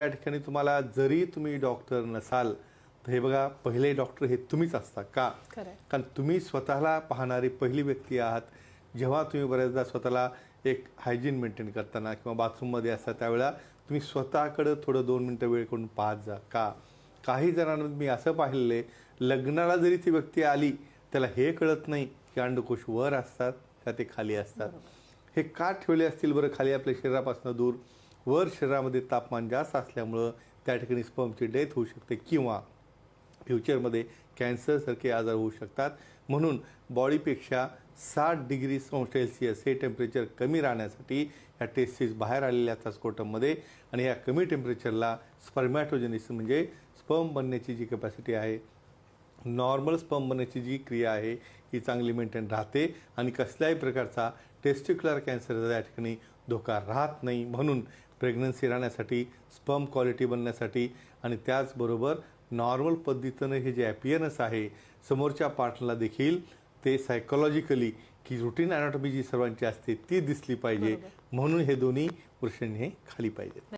त्या ठिकाणी तुम्हाला जरी तुम्ही डॉक्टर नसाल तर हे बघा पहिले डॉक्टर हे तुम्हीच असता का? कारण तुम्ही स्वतःला पाहणारी पहिली व्यक्ती आहात. जेव्हा तुम्ही बऱ्याचदा स्वतःला एक हायजीन मेंटेन करताना किंवा बाथरूममध्ये असता त्यावेळेला तुम्ही स्वतःकडं थोडं दोन मिनटं वेळ करून पाहत जा. का? काही जणांना मी असं पाहिलेलं आहे लग्नाला जरी ती व्यक्ती आली त्याला हे कळत नाही की अंडकोश वर असतात का ते खाली असतात. हे का ठेवले असतील बरं? खाली आपल्या शरीरापासून दूर. वर शरीरामध्ये तापमान जास्त असल्यामुळं त्या ठिकाणी स्पर्मची डेथ होऊ शकते किंवा फ्युचरमध्ये कॅन्सरसारखे आजार होऊ शकतात. म्हणून बॉडीपेक्षा साठ डिग्री सेल्सिअस हे टेम्परेचर कमी राहण्यासाठी ह्या टेस्टीस बाहेर आलेल्या असतात स्कोटममध्ये आणि या कमी टेम्परेचरला स्पर्मॅटोजेनिस म्हणजे स्पर्म बनण्याची जी कपॅसिटी आहे नॉर्मल स्पर्म बनण्याची जी क्रिया आहे ही चांगली मेंटेन राहते आणि कसल्याही प्रकारचा टेस्टिक्युलर कॅन्सरचा या ठिकाणी धोका राहत नाही. म्हणून प्रेग्नन्सी राहण्यासाठी स्पर्म क्वालिटी बनण्यासाठी आणि त्याचबरोबर नॉर्मल पद्धतीनं हे जे ॲपियरन्स आहे समोरच्या पार्टनरला देखील ते सायकोलॉजिकली की रुटीन अॅनाटॉमी जी सर्वांची असते ती दिसली पाहिजे. म्हणून हे दोन्ही पुरुषांनी हे खाली पाहिजेत.